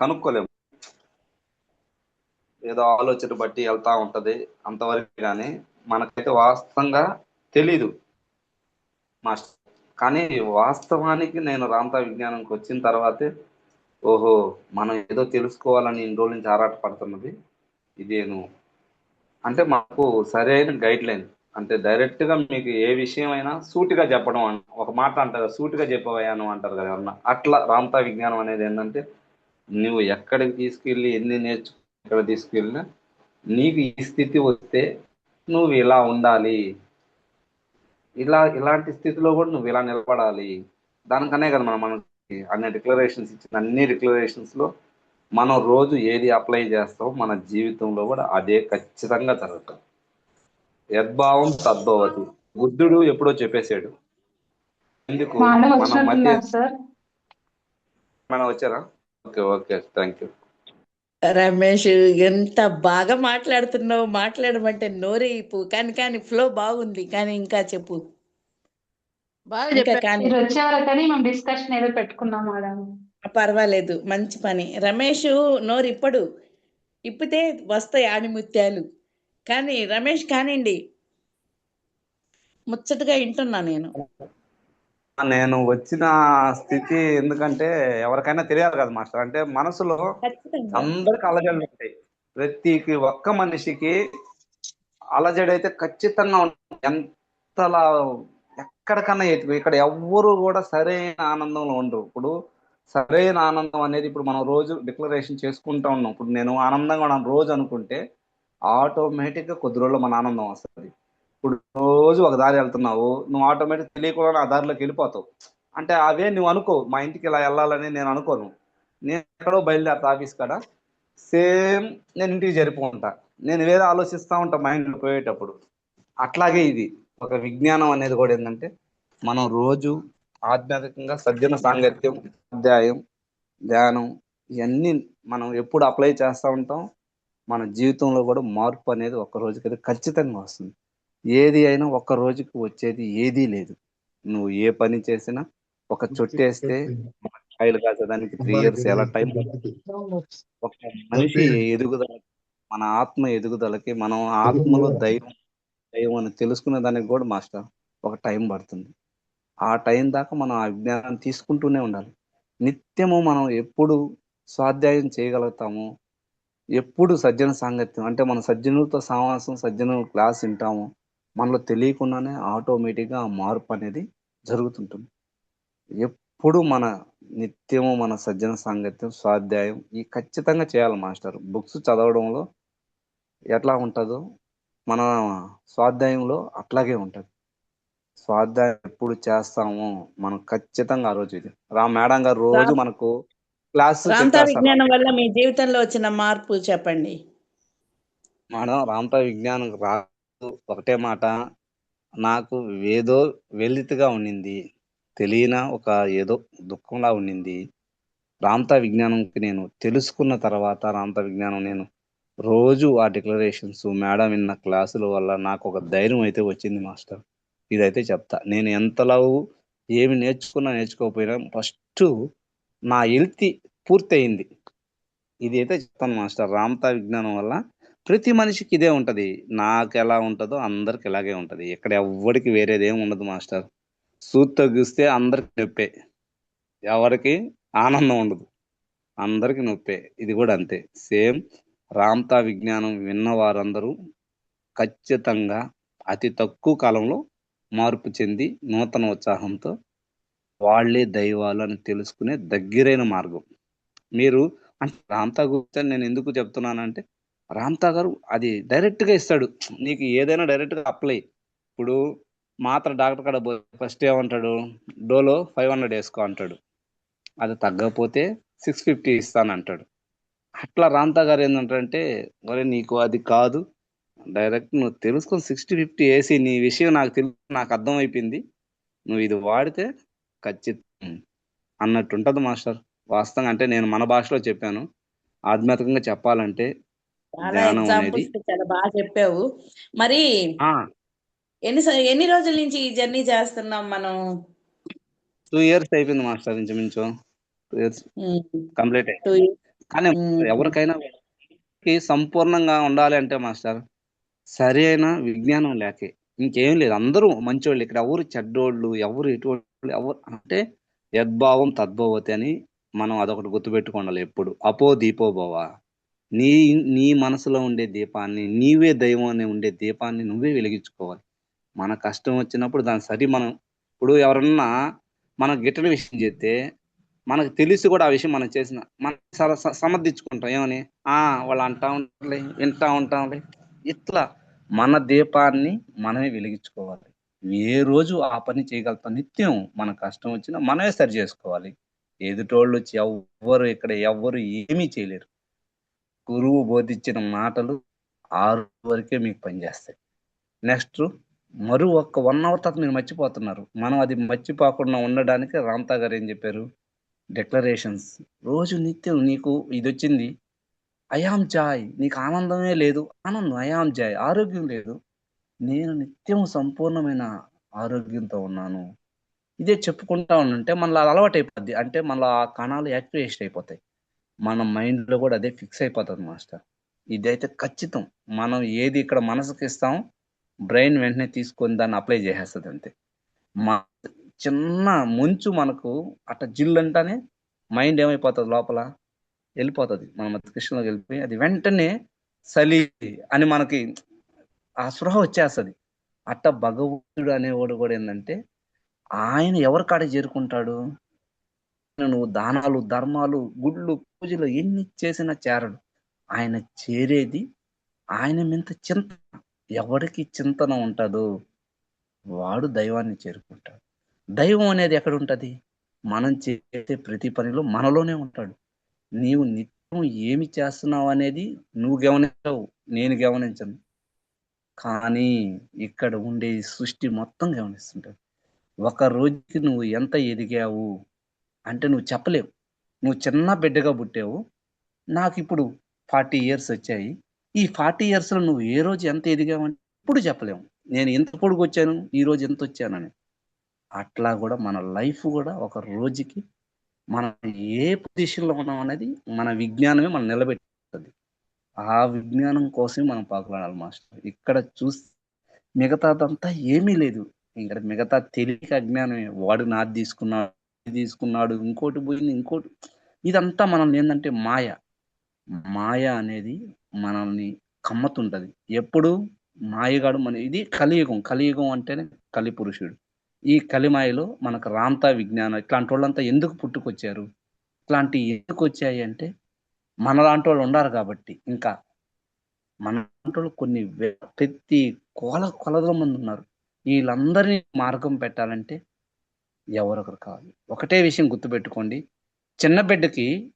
కనుక్కోలేము. ఏదో ఆలోచన బట్టి వెళ్తా ఉంటది. అంతవరకు కానీ మనకైతే వాస్తవంగా తెలీదు. మాస్టర్ కానీ వాస్తవానికి నేను రాంతా విజ్ఞానంకి వచ్చిన తర్వాతే ఓహో మనం ఏదో తెలుసుకోవాలని ఇన్ని రోజుల నుంచి ఆరాట పడుతున్నది ఇదేను. అంటే మాకు సరైన గైడ్ లైన్ అంటే డైరెక్ట్గా మీకు ఏ విషయమైనా సూటిగా చెప్పడం అన్న ఒక మాట అంటారు సూటిగా చెప్పవయ్యాను అంటారు కదా అన్న అట్లా రాంతా విజ్ఞానం అనేది ఏంటంటే నువ్వు ఎక్కడికి తీసుకెళ్ళి ఎన్ని నేర్చు ఎక్కడ తీసుకెళ్ళినా నీకు ఈ స్థితి వస్తే నువ్వు ఇలా ఉండాలి. ఇలా ఇలాంటి స్థితిలో కూడా నువ్వు ఇలా నిలబడాలి. దానికనే కదా మనం మనకి అన్ని డిక్లరేషన్స్ ఇచ్చిన అన్ని డిక్లరేషన్స్లో మనం రోజు ఏది అప్లై చేస్తామో మన జీవితంలో కూడా అదే ఖచ్చితంగా జరుగుతుంది యద్భావం తద్భవతి. బుద్ధుడు ఎప్పుడో చెప్పేశాడు. ఎందుకు? మన మధ్య మనం వచ్చారా? Okay okay thank you Ramesh ఎంత బాగా మాట్లాడుతున్నావు మాట్లాడమంటే నోరేపు కానీ కానీ ఫ్లో బాగుంది. కానీ ఇంకా చెప్పు. బాగా చెప్పారు. డిస్కషన్ ఏదో పెట్టుకున్నాం మేడం. పర్వాలేదు. మంచి పని. రమేష్ నోరు ఇప్పడు. ఇప్పితే వస్తాయి ఆణిముత్యాలు. కానీ రమేష్ కానివ్వండి. ముచ్చటగా వింటున్నా నేను. నేను వచ్చిన స్థితి ఎందుకంటే ఎవరికైనా తెలియాలి కదా మాస్టర్. అంటే మనసులో అందరికి అలజడులు ఉంటాయి. ప్రతికి ఒక్క మనిషికి అలజడి అయితే ఖచ్చితంగా ఉంటుంది. ఎంతలా ఎక్కడికన్నా ఎత్తు ఇక్కడ ఎవ్వరు కూడా సరైన ఆనందంలో ఉండరు. ఇప్పుడు సరైన ఆనందం అనేది ఇప్పుడు మనం రోజు డిక్లరేషన్ చేసుకుంటా ఉన్నాం. ఇప్పుడు నేను ఆనందంగా ఉన్నాను రోజు అనుకుంటే ఆటోమేటిక్గా కొద్ది రోజుల్లో మన ఆనందం వస్తుంది. ఇప్పుడు రోజు ఒక దారి వెళ్తున్నావు నువ్వు ఆటోమేటిక్ తెలియకుండా ఆ దారిలోకి వెళ్ళిపోతావు. అంటే అవే నువ్వు అనుకో మా ఇంటికి ఇలా వెళ్ళాలని నేను అనుకోను. నేను ఎక్కడో బయలుదేరతా ఆఫీస్ కాడ. సేమ్ నేను ఇంటికి జరిపోంటా నేను వేరే ఆలోచిస్తూ ఉంటా మైండ్లో పోయేటప్పుడు. అట్లాగే ఇది. ఒక విజ్ఞానం అనేది కూడా ఏంటంటే మనం రోజు ఆధ్యాత్మికంగా సజ్జన సాంగత్యం అధ్యాయం ధ్యానం ఇవన్నీ మనం ఎప్పుడు అప్లై చేస్తూ ఉంటాం. మన జీవితంలో కూడా మార్పు అనేది ఒక్క రోజుకైతే ఖచ్చితంగా వస్తుంది. ఏది అయినా ఒక్క రోజుకి వచ్చేది ఏదీ లేదు. నువ్వు ఏ పని చేసినా ఒక చుట్టేస్తే కాయలు కాసేదానికి త్రీ ఇయర్స్ ఎలా టైం ఒక మనిషి ఎదుగుదల మన ఆత్మ ఎదుగుదలకి మనం ఆత్మలో దైవం దైవం అని తెలుసుకునే దానికి కూడా మాస్టర్ ఒక టైం పడుతుంది. ఆ టైం దాకా మనం ఆ విజ్ఞానాన్ని తీసుకుంటూనే ఉండాలి. నిత్యము మనం ఎప్పుడు స్వాధ్యాయం చేయగలుగుతాము? ఎప్పుడు సజ్జన సాంగత్యం అంటే మన సజ్జనులతో సమావేశం సజ్జనుల క్లాస్ వింటాము? మనలో తెలియకుండానే ఆటోమేటిక్గా ఆ మార్పు అనేది జరుగుతుంటుంది. ఎప్పుడు మన నిత్యము మన సజ్జన సాంగత్యం స్వాధ్యాయం ఈ ఖచ్చితంగా చేయాలి మాస్టర్. బుక్స్ చదవడంలో ఎట్లా ఉంటుందో మన స్వాధ్యాయంలో అట్లాగే ఉంటుంది. స్వాధ్యాయం ఎప్పుడు చేస్తామో మనం ఖచ్చితంగా ఆ రోజు ఇది. రా మేడం గారు రోజు మనకు క్లాస్ విజ్ఞానం వల్ల మీ జీవితంలో వచ్చిన మార్పు చెప్పండి. మేడం రాంతా విజ్ఞానం రాదు ఒకటే మాట. నాకు ఏదో వెలితిగా ఉండింది తెలియన ఒక ఏదో దుఃఖంలా ఉండింది రామతా విజ్ఞానంకి నేను తెలుసుకున్న తర్వాత రాంతా విజ్ఞానం నేను రోజు ఆ డిక్లరేషన్స్ మేడం విన్న క్లాసుల వల్ల నాకు ఒక ధైర్యం అయితే వచ్చింది మాస్టర్. ఇదైతే చెప్తా. నేను ఎంతలా ఏమి నేర్చుకున్నా నేర్చుకోకపోయినా ఫస్ట్ నా హెల్త్ పూర్తయింది. ఇది అయితే చెప్తాను మాస్టర్. రామతా విజ్ఞానం వల్ల ప్రతి మనిషికి ఇదే ఉంటుంది. నాకు ఎలా ఉంటుందో అందరికి ఇలాగే ఉంటుంది. ఇక్కడ ఎవ్వడికి వేరేదేం ఉండదు మాస్టర్. సూత్ తగ్గిస్తే అందరికి నొప్పే. ఎవరికి? ఆనందం ఉండదు. అందరికి నొప్పే. ఇది కూడా అంతే. సేమ్ రామ్తా విజ్ఞానం విన్న వారందరూ ఖచ్చితంగా అతి తక్కువ కాలంలో మార్పు చెంది నూతన ఉత్సాహంతో వాళ్ళే దైవాలు అని తెలుసుకునే దగ్గరైన మార్గం. మీరు అంటే రామ్తా గురించి నేను ఎందుకు చెప్తున్నానంటే రామ్తా గారు అది డైరెక్ట్గా ఇస్తాడు. నీకు ఏదైనా డైరెక్ట్గా అప్లై. ఇప్పుడు మాత్ర డాక్టర్ కాడ ఫస్ట్ ఏమంటాడు? డోలో ఫైవ్ హండ్రెడ్ వేసుకో అంటాడు. అది తగ్గకపోతే సిక్స్ ఫిఫ్టీ ఇస్తాను అంటాడు. అట్లా రాంతా గారు ఏంటంటే మరి నీకు అది కాదు. డైరెక్ట్ నువ్వు తెలుసుకొని సిక్స్టీ ఫిఫ్టీ వేసి నీ విషయం నాకు తెలు నాకు అర్థమైపోయింది. నువ్వు ఇది వాడితే ఖచ్చితం అన్నట్టు ఉంటుంది మాస్టర్. వాస్తవంగా అంటే నేను మన భాషలో చెప్పాను. ఆధ్యాత్మికంగా చెప్పాలంటే చాలా ఎగ్జాంపుల్స్ బాగా చెప్పావు. మరి ఎన్ని ఎన్ని రోజుల నుంచి ఈ జర్నీ చేస్తున్నాం మనం? టూ ఇయర్స్ అయిపోయింది మాస్టర్ ఇంచుమించు. టూ ఇయర్స్ కంప్లీట్ కానీ. ఎవరికైనా సంపూర్ణంగా ఉండాలి అంటే మాస్టర్ సరి అయిన విజ్ఞానం లేకే. ఇంకేం లేదు. అందరూ మంచోళ్ళు. ఇక్కడ ఎవరు చెడ్డోళ్ళు ఎవరు ఎటువంటి ఎవరు అంటే యద్భావం తద్భవతి అని మనం అదొకటి గుర్తుపెట్టుకోండాలి ఎప్పుడు. అపో దీపో భవ. నీ నీ మనసులో ఉండే దీపాన్ని నీవే దైవం అని ఉండే దీపాన్ని నువ్వే వెలిగించుకోవాలి. మన కష్టం వచ్చినప్పుడు దాని సరి మనం ఇప్పుడు ఎవరన్నా మన గిట్టల విషయం చేస్తే మనకు తెలిసి కూడా ఆ విషయం మనం చేసిన మనం సమర్థించుకుంటాం. ఏమని? ఆ వాళ్ళు అంటా ఉంటాంలే వింటా ఉంటాంలే ఇట్లా మన దీపాన్ని మనమే వెలిగించుకోవాలి. ఏ రోజు ఆ పని చేయగలుగుతాం. నిత్యం మన కష్టం వచ్చినా మనమే సరి చేసుకోవాలి. ఎదుటోళ్ళు వచ్చి ఎవ్వరు ఇక్కడ ఎవ్వరు ఏమీ చేయలేరు. గురువు బోధించిన మాటలు ఆరు వరకే మీకు పనిచేస్తాయి. నెక్స్ట్ మరో ఒక్క వన్ అవర్ తర్వాత మీరు మర్చిపోతున్నారు. మనం అది మర్చిపోకుండా ఉండడానికి రామ్తా గారు ఏం చెప్పారు? డిక్లరేషన్స్ రోజు నిత్యం నీకు ఇది వచ్చింది. అయాం జాయ్ నీకు ఆనందమే లేదు. ఆనందం అయాం జాయ్ ఆరోగ్యం లేదు. నేను నిత్యం సంపూర్ణమైన ఆరోగ్యంతో ఉన్నాను. ఇదే చెప్పుకుంటా ఉంటే మనలో అది అలవాటు అయిపోద్ది అంటే మనలో ఆ కణాలు యాక్టివేషన్ అయిపోతాయి. మన మైండ్లో కూడా అదే ఫిక్స్ అయిపోతుంది మాస్టర్ ఇదైతే ఖచ్చితం. మనం ఏది ఇక్కడ మనసుకి ఇస్తాం బ్రెయిన్ వెంటనే తీసుకొని దాన్ని అప్లై చేసేస్తుంది అంతే. మా చిన్న ముంచు మనకు అట్ట జిల్లు అంటానే మైండ్ ఏమైపోతుంది లోపల? వెళ్ళిపోతుంది. మన మస్తిష్కంలోకి వెళ్ళిపోయి అది వెంటనే సలి అని మనకి ఆ స్పృహ వచ్చేస్తుంది. అట్ట భగవంతుడు అనేవాడు కూడా ఏంటంటే ఆయన ఎవరి కాడ చేరుకుంటాడు? నువ్వు దానాలు ధర్మాలు గుళ్ళు పూజలు ఎన్ని చేసినా చేరడు. ఆయన చేరేది ఆయన మింత చింతన ఎవరికి చింతన ఉంటుందో వాడు దైవాన్ని చేరుకుంటాడు. దైవం అనేది ఎక్కడ ఉంటుంది? మనం చేసే ప్రతి పనిలో మనలోనే ఉంటాడు. నీవు నిత్యం ఏమి చేస్తున్నావు అనేది నువ్వు గమనించవు నేను గమనించను. కానీ ఇక్కడ ఉండే సృష్టి మొత్తం గమనిస్తుంటాడు ఒక రోజుకి నువ్వు ఎంత ఎదిగావు? అంటే నువ్వు చెప్పలేవు. నువ్వు చిన్న బిడ్డగా పుట్టావు. నాకు ఇప్పుడు ఫార్టీ ఇయర్స్ వచ్చాయి. ఈ ఫార్టీ ఇయర్స్లో నువ్వు ఏ రోజు ఎంత ఎదిగావని ఇప్పుడు చెప్పలేము నేను ఎంత పొడుగు వచ్చాను ఈ రోజు ఎంత వచ్చానని. అట్లా కూడా మన లైఫ్ కూడా ఒక రోజుకి మనం ఏ పొజిషన్లో ఉన్నాం అనేది మన విజ్ఞానమే మనం నిలబెట్టుతుంది ఆ విజ్ఞానం కోసమే మనం పాకులాడాలి మాస్టర్. ఇక్కడ చూస్తే మిగతాదంతా ఏమీ లేదు. ఇక్కడ మిగతా తెలియక అజ్ఞానమే. వాడు నాది తీసుకున్నాడు. తీసుకున్నాడు ఇంకోటి పోయింది ఇంకోటి. ఇదంతా మనల్ని ఏంటంటే మాయ. మాయ అనేది మనల్ని కమ్మతుంటది. ఎప్పుడు? మాయగాడు మన ఇది కలియుగం. కలియుగం అంటేనే కలి పురుషుడు. ఈ కలిమాయలో మనకు రాంత విజ్ఞానం. ఇట్లాంటి వాళ్ళంతా ఎందుకు పుట్టుకొచ్చారు? ఇట్లాంటి ఎందుకు వచ్చాయి అంటే మన లాంటి వాళ్ళు ఉండారు కాబట్టి. ఇంకా మనలాంటి వాళ్ళు కొన్ని ప్రతి కోల కొలదల మంది ఉన్నారు వీళ్ళందరినీ మార్గం పెట్టాలంటే ఎవరొకరు కావాలి. ఒకటే విషయం గుర్తుపెట్టుకోండి. చిన్న బిడ్డకి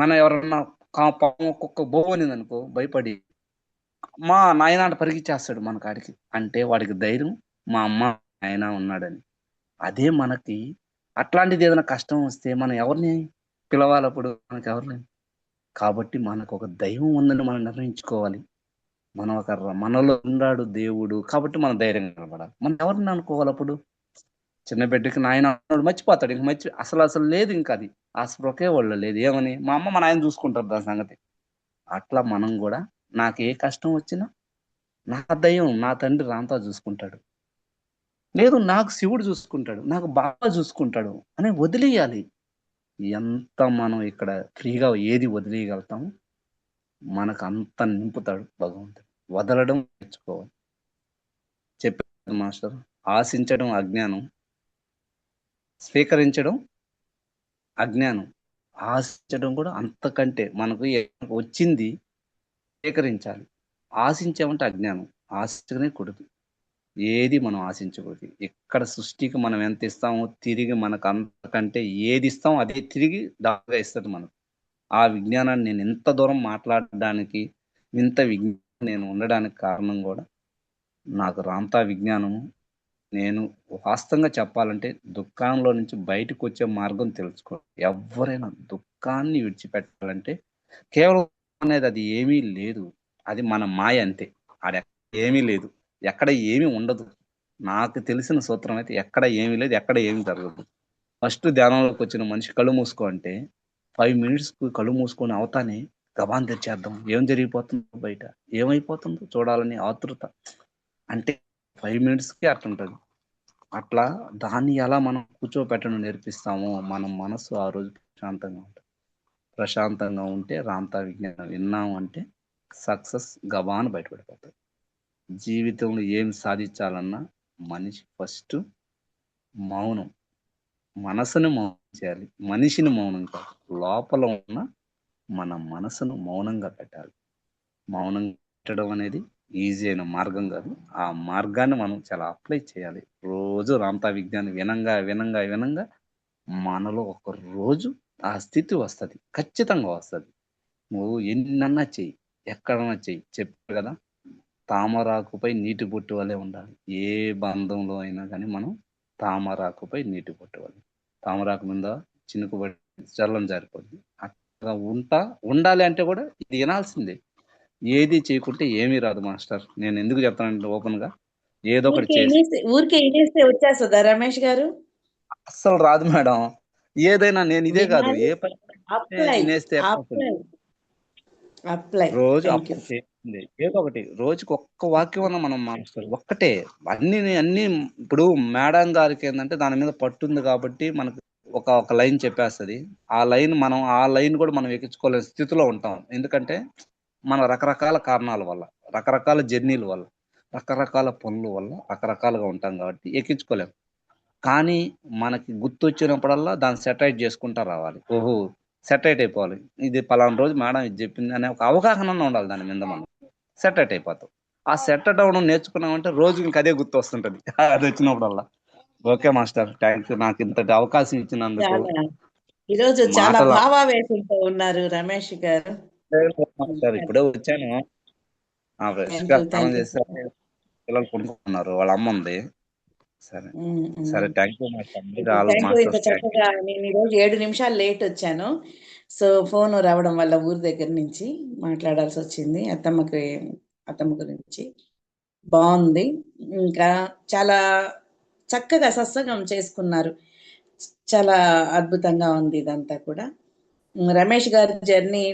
మన ఎవరన్నా పాము కుక్క బోవనింది అనుకో భయపడి మా నాయన అంటే మన కాడికి అంటే వాడికి ధైర్యం మా అమ్మ ఆయన ఉన్నాడని అదే మనకి అట్లాంటిది ఏదైనా కష్టం వస్తే మనం ఎవరిని పిలవాలి అప్పుడు మనకి ఎవరిని? కాబట్టి మనకు ఒక దైవం ఉందని మనం నిర్ణయించుకోవాలి. మనం ఒక ర- మనలో ఉన్నాడు దేవుడు కాబట్టి మనం ధైర్యంగా నిలబడాలి. మనం ఎవరిని అనుకోవాలి అప్పుడు చిన్న బిడ్డకి నాయన అన్నాడు మర్చిపోతాడు. ఇంక మర్చి అసలు అసలు లేదు ఇంకా అది. ఆ వాళ్ళు లేదు. ఏమని? మా అమ్మ మా నాయన చూసుకుంటారు దాని సంగతి. అట్లా మనం కూడా నాకు ఏ కష్టం వచ్చినా నా దయ్యం నా తండ్రి రాంతా చూసుకుంటాడు. లేదు నాకు శివుడు చూసుకుంటాడు నాకు బాగా చూసుకుంటాడు అని వదిలేయాలి. ఎంత మనం ఇక్కడ ఫ్రీగా ఏది వదిలేయగలుగుతామో మనకు అంత నింపుతాడు భగవంతుడు. వదలడం నేర్చుకోవాలి. చెప్పారు మాస్టర్ ఆశించడం అజ్ఞానం. స్వీకరించడం అజ్ఞానం. ఆశించడం కూడా అంతకంటే మనకు వచ్చింది స్వీకరించాలి. ఆశించామంటే అజ్ఞానం. ఆశించనే కూడదు. ఏది మనం ఆశించకూడదు. ఇక్కడ సృష్టికి మనం ఎంత ఇస్తామో తిరిగి మనకు అంతకంటే ఏది ఇస్తామో అదే తిరిగి దాగా ఇస్తుంది మనకు. ఆ విజ్ఞానాన్ని నేను ఇంత దూరం మాట్లాడడానికి ఇంత విజ్ఞానం నేను ఉండడానికి కారణం కూడా నాకు రాంతా విజ్ఞానము నేను వాస్తవంగా చెప్పాలంటే దుఃఖంలో నుంచి బయటకు వచ్చే మార్గం తెలుసుకో. ఎవరైనా దుఃఖాన్ని విడిచిపెట్టాలంటే కేవలం అనేది అది ఏమీ లేదు. అది మన మాయ అంతే. ఆడ ఏమీ లేదు. ఎక్కడ ఏమీ ఉండదు. నాకు తెలిసిన సూత్రం అయితే ఎక్కడ ఏమీ లేదు ఎక్కడ ఏమీ జరగదు. ఫస్ట్ ధ్యానంలోకి వచ్చిన మనిషి కళ్ళు మూసుకో అంటే ఫైవ్ మినిట్స్కి కళ్ళు మూసుకొని అవుతానే గబాన్ తెచ్చేద్దాం ఏం జరిగిపోతుందో బయట. ఏమైపోతుందో చూడాలని ఆతృత అంటే ఫైవ్ మినిట్స్కి అట్లా ఉంటుంది అట్లా దాన్ని ఎలా మనం కూర్చోపెట్టడం నేర్పిస్తామో మన మనసు ఆ రోజు ప్రశాంతంగా ఉంటుంది ప్రశాంతంగా ఉంటే రాంతా విజ్ఞానం విన్నాం అంటే సక్సెస్ గబాన్ బయటపడిపోతుంది. జీవితంలో ఏం సాధించాలన్నా మనిషి ఫస్ట్ మౌనం. మనసుని మౌనం చేయాలి. మనిషిని మౌనం కాదు. లోపల ఉన్న మన మనసును మౌనంగా పెట్టాలి. మౌనం పెట్టడం అనేది ఈజీ అయిన మార్గం కాదు. ఆ మార్గాన్ని మనం చాలా అప్లై చేయాలి. రోజు రోజు రాంతా విజ్ఞానం వినంగా వినంగా వినంగా మనలో ఒక రోజు ఆ స్థితి వస్తుంది. ఖచ్చితంగా వస్తుంది. నువ్వు ఎన్నన్నా చెయ్యి ఎక్కడన్నా చెయ్యి. చెప్పారు కదా తామరాకుపై నీటి బొట్టు వలె ఉండాలి. ఏ బంధంలో అయినా కానీ మనం తామరాకుపై నీటి బొట్టు వలె. తామరాకు మీద చినుకుబడి చల్లం జారిపోద్ది. అట్లా ఉంటా ఉండాలి అంటే కూడా ఇది వినాల్సిందే. ఏది చేయకుంటే ఏమీ రాదు మాస్టర్. నేను ఎందుకు చెప్తానంటే ఓపెన్గా ఏదో ఒకటి ఊరికే చేసి వచ్చేస్తుందా రమేష్ గారు? అస్సలు రాదు మేడం. ఏదైనా నేను ఇదే కాదు. ఏ పని రోజు ఏదో ఒకటి రోజుకి ఒక్క వాక్యం అన్న మనం మాస్టర్ ఒక్కటే. అన్ని అన్ని ఇప్పుడు మేడం గారికి ఏంటంటే దాని మీద పట్టుంది కాబట్టి మనకు ఒక ఒక లైన్ చెప్పేస్తుంది. ఆ లైన్ మనం ఆ లైన్ కూడా మనం ఎక్కించుకోలేని స్థితిలో ఉంటాం. ఎందుకంటే మన రకరకాల కారణాల వల్ల రకరకాల జర్నీల వల్ల. రకరకాల పనుల వల్ల రకరకాలుగా ఉంటాం కాబట్టి ఎక్కించుకోలేం. కానీ మనకి గుర్తొచ్చినప్పుడల్లా దాన్ని సెటైట్ చేసుకుంటా రావాలి. ఓహో సెటైట్ అయిపోవాలి. ఇది పలానా రోజు మేడం ఇది చెప్పింది అనే ఒక అవగాహన ఉండాలి దాని మీద మనం. సెటైట్ అయిపోతాం. ఆ సెటైట్ అవ్వడం నేర్చుకున్నామంటే రోజు ఇంక అదే గుర్తు వస్తుంటది అది వచ్చినప్పుడల్లా. Okay master thank you. నాకు ఇంతటి అవకాశం ఇచ్చినందుకు ఈరోజు చాలా భావావేశంతో ఉన్నారు రమేష్ గారు. ఇప్పుడే వచ్చాను. ఆ పిల్లలు కొనుక్కున్నారు వాళ్ళ అమ్మ ఉంది. సరే. సరే థ్యాంక్ యూ ఇంత చక్కగా నేను ఈరోజు ఏడు నిమిషాలు లేట్ వచ్చాను. సో ఫోన్ రావడం వల్ల ఊరి దగ్గర నుంచి మాట్లాడాల్సి వచ్చింది. అత్తమ్మకి అత్తమ్మ గురించి. బాగుంది. ఇంకా చాలా చక్కగా సత్సంగం చేసుకున్నారు. చాలా అద్భుతంగా ఉంది ఇదంతా కూడా. రమేష్ గారి జర్నీ